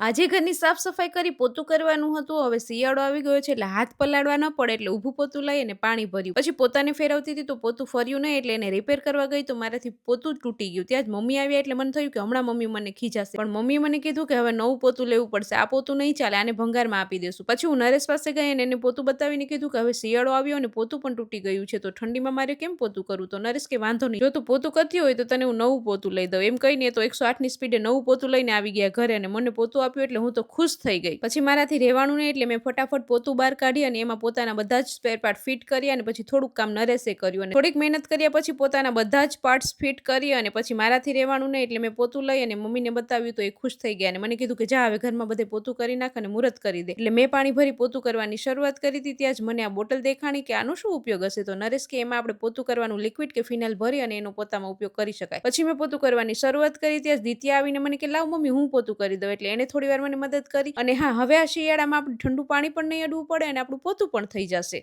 આજે ઘરની સાફ સફાઈ કરી પોતું કરવાનું હતું, હવે શિયાળો આવી ગયો છે એટલે હાથ પલાળવા ન પડે એટલે ઊભું પોતું લઈ અને પાણી ભર્યું. પછી પોતાને ફેરવતી હતી તો પોતું ફર્યું નહીં એટલે એને રિપેર કરવા ગઈ તો મારાથી પોતું તૂટી ગયું. ત્યાં જ મમ્મી આવ્યા એટલે મને થયું કે હમણાં મમ્મી મને ખીજાશે. પણ મમ્મીએ મને કીધું કે હવે નવું પોતું લેવું પડશે. આ પોતું નહીં ચાલે, આને ભંગારમાં આપી દેશું. પછી હું નરેશ પાસે ગઈ અને એને પોતું બતાવીને કીધું કે હવે શિયાળો આવ્યો અને પોતું પણ તૂટી ગયું છે, તો ઠંડીમાં મારે કેમ પોતું કરવું? તો નરેશ કે વાંધો નહીં. જો તું પોતું કરતી હોય તો તને હું નવું પોતું લઈ દઉં. એમ કહીને તો એકસો આઠની સ્પીડે નવું પોતું લઈને આવી ગયા ઘરે અને મને પોતું આપ્યું એટલે હું તો ખુશ થઈ ગઈ. પછી મારાથી રહેવાનું નહીં એટલે મેં ફટાફટ પોતું બહાર કાઢી અને એમાં પોતાના બધા જ સ્પેર પાર્ટ ફિટ કર્યા અને પછી થોડુંક કામ નરેશે કર્યું અને થોડીક મહેનત કર્યા પછી પોતાના બધા જ પાર્ટ્સ ફિટ કરી અને પછી મારાથી રહેવાનું નહીં એટલે મેં પોતું લઈ અને મમ્મીને બતાવ્યું તો એ ખુશ થઈ ગયા અને મને કીધું કે જા હવે ઘરમાં બધે પોતું કરી નાખ અને મુહૂર્ત કરી દે. એટલે મેં પાણી ભરી પોતું કરવાની શરૂઆત કરી હતી. ત્યાં જ મને આ બોટલ દેખાણી કે આનો શું ઉપયોગ હશે તો નરેશ કે એમાં આપણે પોતું કરવાનું લિક્વિડ કે ફિનાઇલ ભરી અને એનો પોતામાં ઉપયોગ કરી શકાય. પછી મેં પોતું કરવાની શરૂઆત કરી. ત્યાં જ દિત્યા આવીને મને કે લાવ મમ્મી હું પોતું કરી દઉં એટલે એને થોડી વાર મને મદદ કરી. અને હા, હવે આ શિયાળામાં આપણે ઠંડુ પાણી પણ નહીં અડવું પડે અને આપણું પોતું પણ થઈ જશે.